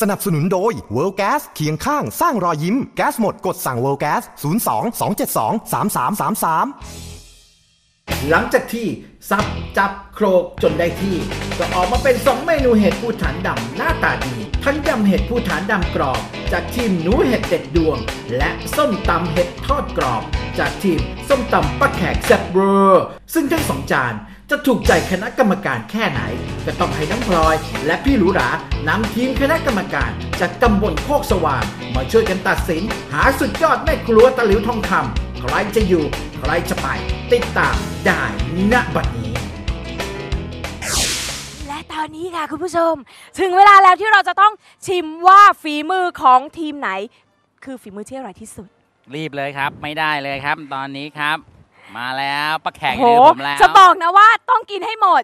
สนับสนุนโดย World Gas เคียงข้างสร้างรอยยิ้ม แก๊สหมดกดสั่ง World Gas 02 272 3333 หลังจากที่ซับจับโครกจนได้ที่ ก็ออกมาเป็น 2 เมนูเห็ดผู้ฐานดำหน้าตาดี ทั้งยำเห็ดผู้ฐานดำกรอบ จากทีมหนูเห็ดเด็ดดวง และส้มตำเห็ดทอดกรอบ จากทีมส้มตำป้าแขกแซ่บเบอร์ซึ่งทั้งสองจาน จะถูกใจคณะกรรมการแค่ไหน ก็ต้องให้น้องพลอย และพี่หรูหรานำทีมคณะกรรมการ จากตำบลโคกสว่างมาช่วยกันตัดสิน หาสุดยอดแม่ครัวตะหลิวทองคำใครจะอยู่ ใครจะไป ติดตามได้ณบัดนี้ และตอนนี้ค่ะคุณผู้ชม ถึงเวลาแล้วที่เราจะต้องชิมว่าฝีมือของทีมไหน คือฝีมือที่อร่อยที่สุด รีบเลยครับ ไม่ได้เลยครับ ตอนนี้ครับ มาแล้วปลาแขกโหเดือผมแล้วจะบอกนะว่าต้องกินให้หมด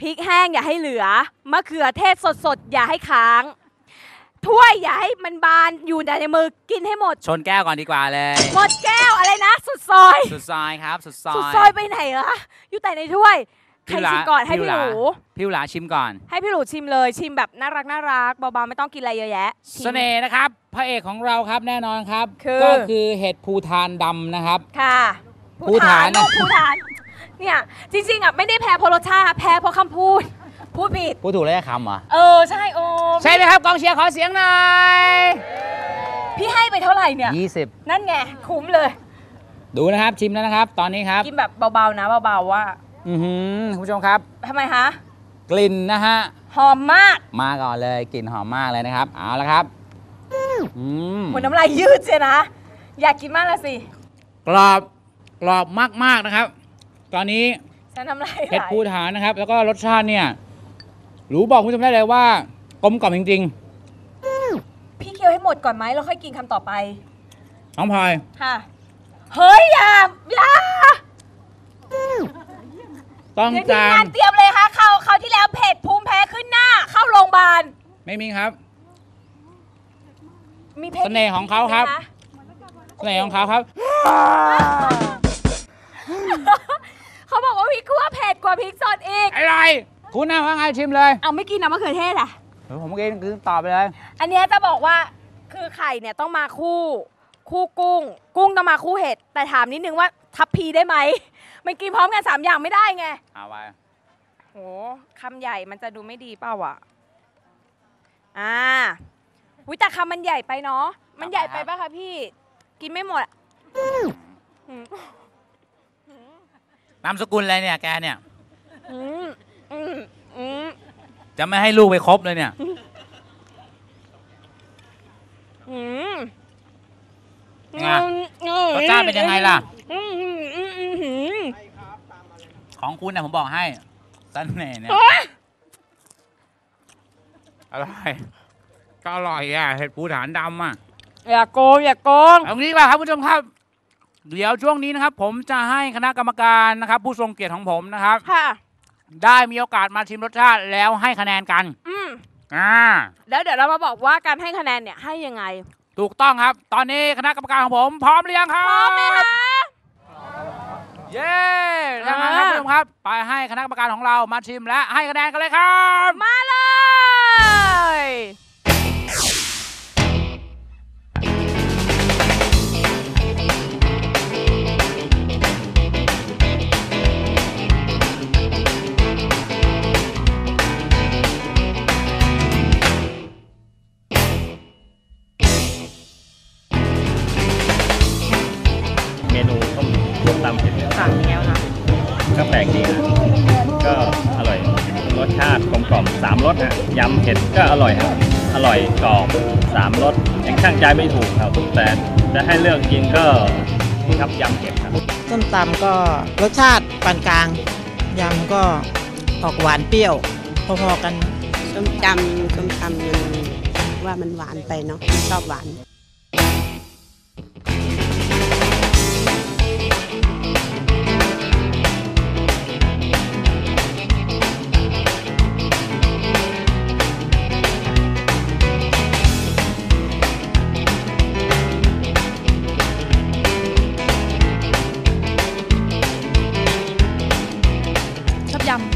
พริกแห้งอย่าให้เหลือมะเขือเทศสดๆ อย่าให้ค้างถ้วยอย่าให้มันบานอยู่ในมือกินให้หมด ชนแก้วก่อนดีกว่าเลย หมดแก้วอะไรนะ สุดซอย สุดซอยครับ สุดซอย สุดซอยไปไหนอะอยู่แต่ในถ้วยใครพี่หลาชิมก่อนให้พี่พี่หหลาลูพี่หลาชิมก่อน ให้พี่หลูชิมเลยชิมแบบน่ารักน่ารักเบาๆไม่ต้องกินอะไรเยอะแยะชิมเสน่ห์นะครับ พระเอกของเราครับแน่นอนครับคือก็คือเห็ดภูทานดำนะครับค่ะ ภูฐานลูกภูฐาน เนี่ยจริงๆอะไม่ได้แพ้เพราะรสชาติแพ้เพราะคำพูด พูดผิด พูดถูกแล้วคำเหรอเออใช่โอ้ใช่ไหมครับกองเชียร์ขอเสียงหน่อยพี่ให้ไปเท่าไหร่เนี่ย20นั่นไงคุ้มเลย ดูนะครับชิมแล้วนะครับ ตอนนี้ครับกินแบบเบาๆนะเบาๆว่า อือหือคุณผู้ชมครับทำไมคะกลิ่นนะฮะหอมมาก มาก่อนเลยกลิ่นหอมมากเลยนะครับ เอาละครับอืมเหมือนน้ำลายยืดเชียนะ อยากกินมากละสิ กรอบ กรอบมากๆนะครับ ตอนนี้ฉันน้ำลายไหเห็ดลภูฐานนะครับ แล้วก็รสชาติเนี่ยรู้บอกคุณผู้ชมได้เลยว่ากลมกล่อมจริงพี่เคี้ยวให้หมดก่อนไหมแล้วค่อยกินคำต่อไป ๆน้องพลอยค่ะ เฮ้ยอย่าอย่าต้องเดี๋ยวทีมจางานนเตรียมเลยค่ะเขาเขาวที่แล้วเผ็ดภูมิแพ้ขึ้นหน้า เข้าโรงพยาบาล ไม่มีครับ มีเผ็ดเสน่ห์ของเขาครับ ไหมะเสน่ห์ของเขาครับ เขาบอกว่าพริกคั่วเผ็ดกว่าพริกสดอีกอะไรคุณนะว่าไงชิมเลยเอาไม่กินน้ำมะเขือเทศอะเดี๋ยวผมกินคือตอบไปเลย อันเนี้ยจะบอกว่าคือไข่เนี่ยต้องมาคู่ คู่กุ้ง กุ้งต้องมาคู่เห็ด แต่ถามนิดนึงว่าทับพีได้ไหม มันกินพร้อมกันสามอย่างไม่ได้ไง เอาไปโหคำใหญ่มันจะดูไม่ดีเปล่าอะ อ่าวิแต่คำมันใหญ่ไปเนาะ มันใหญ่ไปป่ะคะพี่ กินไม่หมดอะอืม นามสกุลอะไรเนี่ยแกเนี่ยอืมอืมอืมจะไม่ให้ลูกไปครบเลยเนี่ยอืมไงรสชาติเป็นยังไงล่ะอืมอืมอืมอืมอืมของคุณนะผมบอกให้เสน่ห์เนี่ยโอ๊ยอร่อยก็อร่อยอะเห็ดภูฐานดำอะ อย่าโกงอย่าโกงเอางี้ดีกว่าครับคุณผู้ชมครับ เดี๋ยวช่วงนี้นะครับ ผมจะให้คณะกรรมการนะครับ ผู้ทรงเกียรติของผมนะครับ ค่ะ ได้มีโอกาสมาชิมรสชาติแล้วให้คะแนนกันอืมอ่าแล้วเดี๋ยวเรามาบอกว่าการให้คะแนนเนี่ยให้ยังไง ถูกต้องครับ ตอนนี้คณะกรรมการของผมพร้อมหรือยังครับพร้อมไหมคะ เย้ดังนั้นครับอ่า คุณผู้ชมครับ ไปให้คณะกรรมการของเรามาชิมและให้คะแนนกันเลยครับ มาเลย มนูต้มต้มตำเผ็ดเนี่ยสั่งแก้วนะก็แปลกดีนะก็อร่อยรสชาติกลมกล่อมสามรสฮะยำเผ็ดก็อร่อยครับอร่อยกรอบสามรสยังช่างใจไม่ถูกครับแต่จะให้เลือกกินก็นี่ครับยำเผ็ดครับส้มตำก็รสชาติปานกลางยำก็ออกหวานเปรี้ยวพอๆกันส้มตำส้มตำมันว่ามันหวานไปเนาะชอบหวาน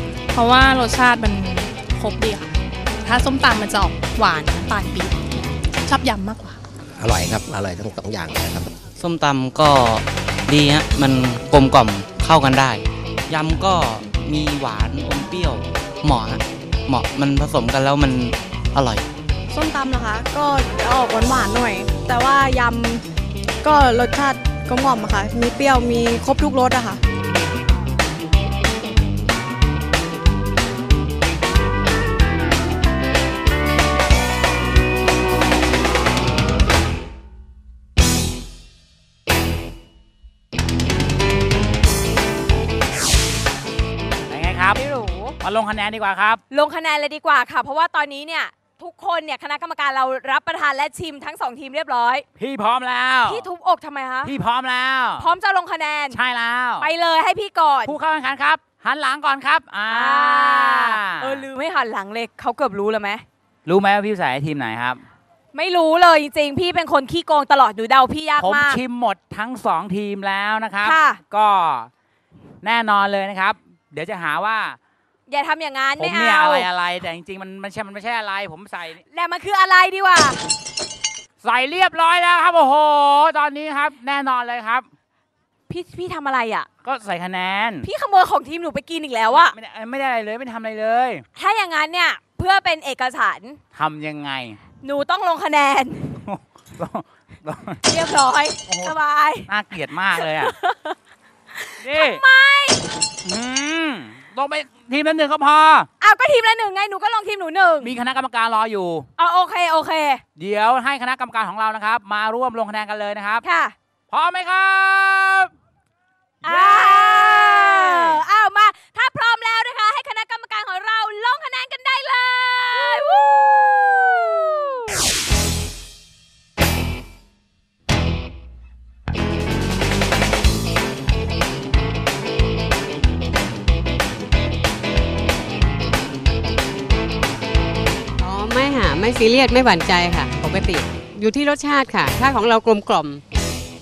ำเพราะว่ารสชาติมันครบดีค่ะ ถ้าส้มตำมันจะออกหวานน้ำตาลปี๊บชอบยำมากกว่า อร่อยครับ อร่อยทั้งสองอย่างเลยครับ ส้มตำก็ดีฮะ มันกลมกล่อมเข้ากันได้ ยำก็มีหวานอมเปรี้ยว เหมาะฮะ เหมาะ มันผสมกันแล้วมันอร่อย ส้มตำนะคะ ก็จะออกหวานๆหน่อย แต่ว่ายำก็รสชาติกลมกล่อมอะค่ะ มีเปรี้ยว มีครบทุกรสอะค่ะ ลงคะแนนดีกว่าครับ ลงคะแนนเลยดีกว่าค่ะ เพราะว่าตอนนี้เนี่ยทุกคนเนี่ยคณะกรรมการเรารับประทานและชิมทั้งสองทีมเรียบร้อย พี่พร้อมแล้ว พี่ทุบอกทำไมคะพี่พร้อมแล้ว พร้อมจะลงคะแนน ใช่แล้ว ไปเลยให้พี่ก่อนผู้เข้าแข่งขันครับ หันหลังก่อนครับ อ่า อ่าเออลืมไม่หันหลังเลยเขาเกือบรู้แล้วไหมรู้ไหมว่าพี่ใส่ทีมไหนครับ ไม่รู้เลยจริงๆพี่เป็นคนขี้โกงตลอดหนูเดาพี่ยากผมมาก ชิมหมดทั้งสองทีมแล้วนะครับ ค่ะ ก็แน่นอนเลยนะครับ เดี๋ยวจะหาว่า อย่าทำอย่างนั้นผมไม่เนี่ยเอาอะไรอะไรแต่จริงๆมันมันใช่มันไม่ใช่อะไรผมใส่ แล้วมันคืออะไรดีวะใส่เรียบร้อยแล้วครับโอ้โห ตอนนี้ครับ แน่นอนเลยครับ พี่พี่ทำอะไรอะ ก็ใส่คะแนนพี่ขโมยของทีมหนูไปกินอีกแล้วอะไม่ได้ไม่ได้อะไรเลยไม่ได้ทำอะไรเลยถ้าอย่างนั้นเนี่ยเพื่อเป็นเอกฉันท์ทำยังไง หนูต้องลงคะแนน เรียบร้อยโอ้โห สบาย น่าเกลียดมากเลยอะ นี่ทำไมอืม ลงไปทีมละหนึ่งก็พอ อ้าวก็ทีมละหนึ่งไงหนูก็ลงทีมหนูหนึ่งมีคณะกรรมการรออยู่เอาโอเคโอเค เดี๋ยวให้คณะกรรมการของเรานะครับ มาร่วมลงคะแนนกันเลยนะครับ ค่ะ พร้อมไหมครับอ้าวอ้าวมา ถ้าพร้อมแล้วนะคะ ให้คณะกรรมการของเราลงคะแนนกันได้เลยวู้ ซีเรียสไม่หวั่นใจค่ะ ปกติ อยู่ที่รสชาติค่ะ ถ้าของเรากลมกล่อม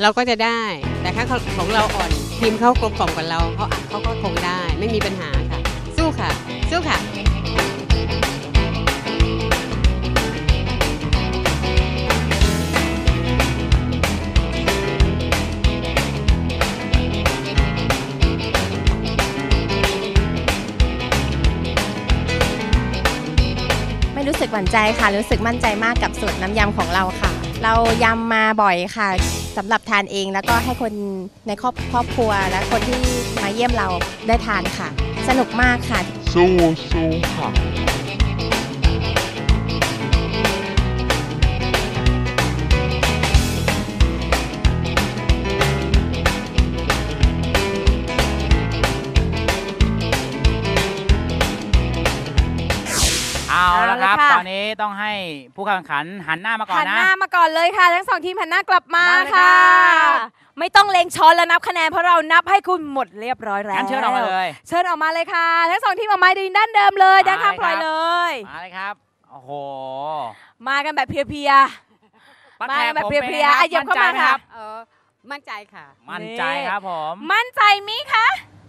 เราก็จะได้ แต่ถ้าของเราอ่อนทีมเขากลมกล่อมกว่าเราเขาเขาก็คงได้ ไม่มีปัญหาค่ะ สู้ค่ะ สู้ค่ะ นใจค่ะรู้สึกมั่นใจมากกับสูตรน้ำยำของเราค่ะ เรายำมาบ่อยค่ะสำหรับทานเองแล้วก็ให้คนในครอบครอบครัวและคนที่มาเยี่ยมเราได้ทานค่ะ สนุกมากค่ะ สู้สู้ค่ะ เอาละครับเอาละค่ะ ตอนนี้ต้องให้ผู้เข้าแข่งขันหันหน้ามาก่อนหันนะหน้ามาก่อนเลยค่ะ ทั้งสองทีมหันหน้ากลับมาได้เลยค่ะครับไม่ต้องเลงช้อนแล้วนับคะแนนเพราะเรานับให้คุณหมดเรียบร้อยแล้วงั้นเชิญออกมาเลย เชิญออกมาเลยค่ะ ทั้งสองทีมออกมาดินด้านเดิมเลยด้านข้างพลอยเลย มาเลยครับ โอ้โหมากันแบบเพลีย ป้มาแขกแบบผมเพลียป็นๆไงครับอะเหยียบเข้ามามั่นใจไหค่ะรับเออมั่นใจค่ะ มั่นใจครับผม ๆมั่นใจมิคะ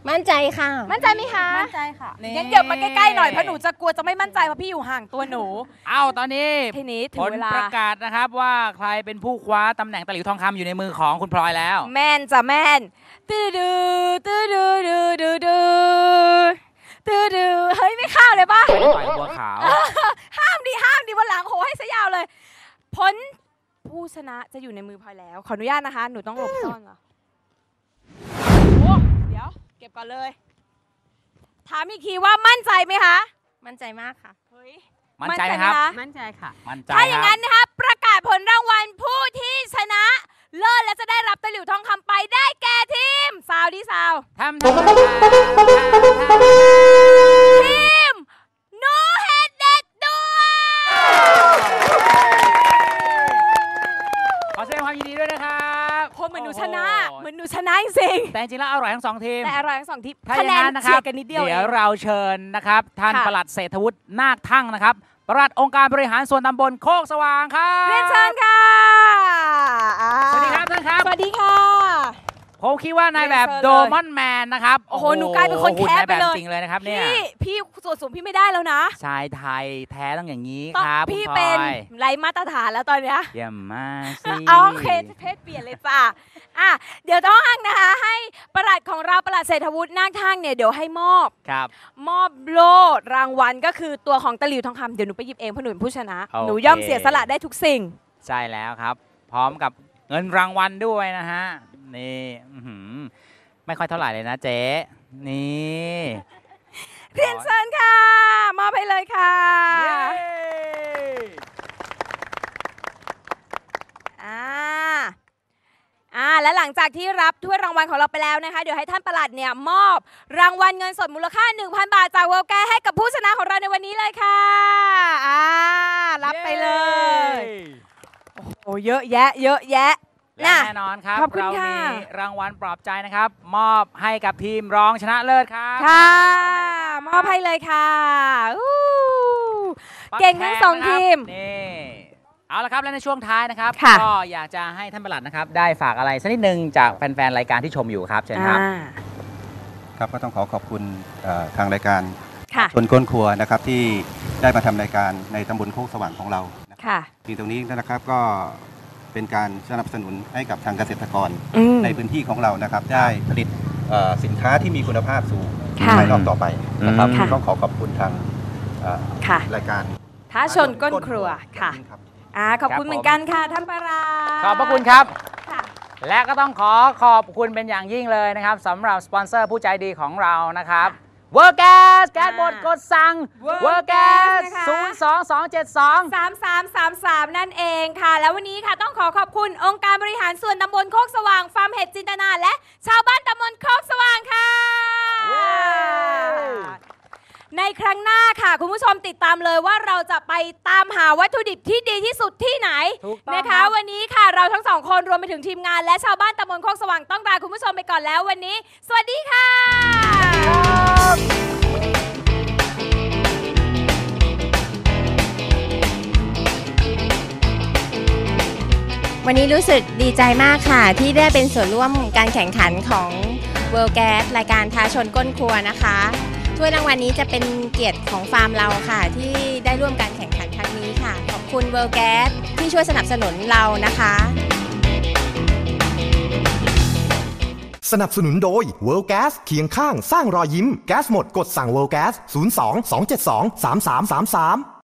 มั่นใจค่ะ มั่นใจมิคะมั่นใจค่ะงั้นเดี๋ยวมาใกล้ๆหน่อยเพราะหนูจะกลัวจะไม่มั่นใจเพราะพี่อยู่ห่างตัวหนู เอาตอนนี้ทีนี้ถึผงลเวลา ประกาศนะครับว่าใครเป็นผู้คว้าตำแหน่งตะหลิวทองคำอยู่ในมือของคุณพลอยแล้ว แม่นจะแม่นตื้อดื้อตื้อดื้อดื้อดื้อดื้อตื้อดื้อเฮ้ยไม่เข้าเลยปะไปต่อยบัวขาว ห้ามดิห้ามดิวันหลังโหให้ซะยาวเลย ผลผู้ชนะจะอยู่ในมือพลอยแล้ว ขออนุญาตนะคะ หนูต้องหลบซ่อนเหรอโอ้เดี๋ยวเก็ บก่อนเลย ถามอีกทีว่ามั่นใจไหมคะ มั่นใจมากค่ะ เฮ้ย มั่นใจไหมครับ มั่นใจค่ะ มั่นใจถ้าอย่างครันั้บนนะคะประกาศผลรางวัลผู้ที่ชนะ เลิศและจะได้รับตะหลิวทองคำไปได้แก่ทีมสาวดีสาวทำทำทำทำทำ ทีมหนูเห็ดเด็ดดวง ขอแสดงความยินดีด้วยนะครับ โหเหมือนหนูชนะ โอ้โห เหมือนหนู ชนะจริงแต่จริงๆแล้วอร่อยทั้งสองทีมๆแต่อร่อยทั้งสองทีมถ้าอคะแนย่างนนั้นนะคเฉีรัยบดกันนิดเดียวเดี๋ยวเอง เราเชิญนะครับท่านค่ะปลัดเศรษฐวุฒินาคทั่งนะครับปลัดองค์การบริหารส่วนตำบลโคกสว่างครับเรียนเชิญค่ะอ่าสวัสดีครับท่านครับ สวัสดีค่ะ ผมคิดว่านายแบบเรียนเชิญเลยโดมอนแมนนะครับโอ้โหหนูกลายเป็นคนหุ่แคสนายไปแบบเลยจริงเลยนะครับเนี่ยพี่พี่ส่วนสูงพี่ไม่ได้แล้วนะชายไทยแท้ต้องอย่างนี้ต้องครับพี่คุณพลเป็นอยไรมาตรฐานแล้วตอนเนี้ยเยี่ยมมากสิเอาโอเคเพศเปลี่ยนเลยจ้าอะเดี๋ยวต้องนะคะ ให้ประหลัดของเราประหลัดเศรษฐวุฒินาคทั่งเนี่ยเดี๋ยวให้มอบครับ มอบโล่รางวัลก็คือตัวของตะหลิวทองคำเดี๋ยวหนูไปหยิบเองเพราะหนูเป็นผู้ชนะโอเคหนูย่อมเสียสละได้ทุกสิ่ง ใช่แล้วครับ พร้อมกับเงินรางวัลด้วยนะฮะ นี่อื้อหือไม่ค่อยเท่าไหร่เลยนะเจ๊นี่เรียนเชิญค่ะ มอบให้เลยค่ะอ่า อ่า และหลังจากที่รับถ้วยรางวัลของเราไปแล้วนะคะ เดี๋ยวให้ท่านประหลัดเนี่ยมอบรางวัลเงินสดมูลค่า 1,000 บาทจากเวลแกให้กับผู้ชนะของเราในวันนี้เลยค่ะ อ่า รับไปเลย โอ้โหเยอะแยะ เยอะแยะ และน่ะแน่นอนครับขอบคุณเราค่ะ มีรางวัลปลอบใจนะครับ มอบให้กับทีมรองชนะเลิศครับ ค่ะ มอบให้เลยค่ะอู้ปัเก่งทั้งสองแขกนะครับทีม นี่เอาละครับและในช่วงท้ายนะครับ ค่ะ ก็อยากจะให้ท่านประหลัดนะครับ ได้ฝากอะไรสักนิดนึงจากแฟนๆ รายการที่ชมอยู่ครับเชิญครับ อ่าครับก็ต้องขอขอบคุณเอ่อทางรายการค่ะชนก้นครัวนะครับที่ได้มาทำรายการในตำบลโคกสว่างของเราค่ะ ทีตรงนี้นะครับก็ เป็นการสนับสนุนให้กับทางเกษตรกรอืม ในพื้นที่ของเรานะครับ ได้ผลิตเอ่อสินค้าที่มีคุณภาพสูงค่ะภายนอกต่อไปนะครับค่ะ ต้องขอขอบคุณทางเอ่อค่ะ รายการท้าชนก้นครัวค่ะอ่าขอบคุณครับผมเหมือนกันค่ะท่านประหลาดขอบพระคุณครับ ค่ะ และก็ต้องขอขอบคุณเป็นอย่างยิ่งเลยนะครับสำหรับสปอนเซอร์ผู้ใจดีของเรานะครับ เวอร์แกสแก๊สหมดกดสั่งเวอร์แกสนะคะ02272 3333นั่นเองค่ะ แล้ววันนี้ค่ะต้องขอขอบคุณองค์การบริหารส่วนตำบลโคกสว่างฟาร์มเห็ดจินตนา และชาวบ้านตำบลโคกสว่างค่ะ ในครั้งหน้าค่ะ คุณผู้ชมติดตามเลยว่าเราจะไปตามหาวัตถุดิบที่ดีที่สุดที่ไหนถูกต้องนะคะ ครับ วันนี้ค่ะเราทั้งสองคนรวมไปถึงทีมงาน และชาวบ้านตำบลโคกสว่างต้องลาคุณผู้ชมไปก่อนแล้ววันนี้ สวัสดีค่ะ วันนี้รู้สึกดีใจมากค่ะ ที่ได้เป็นส่วนร่วมการแข่งขันของ World Gas รายการท้าชนก้นครัวนะคะ ถ้วยรางวัลนี้จะเป็นเกียรติของฟาร์มเราค่ะ ที่ได้ร่วมการแข่งขันครั้งนี้ค่ะ ขอบคุณ World Gas ที่ช่วยสนับสนุนเรานะคะ สนับสนุนโดย World Gas เคียงข้างสร้างรอยยิ้ม แก๊สหมดกดสั่ง World Gas 02 272 3333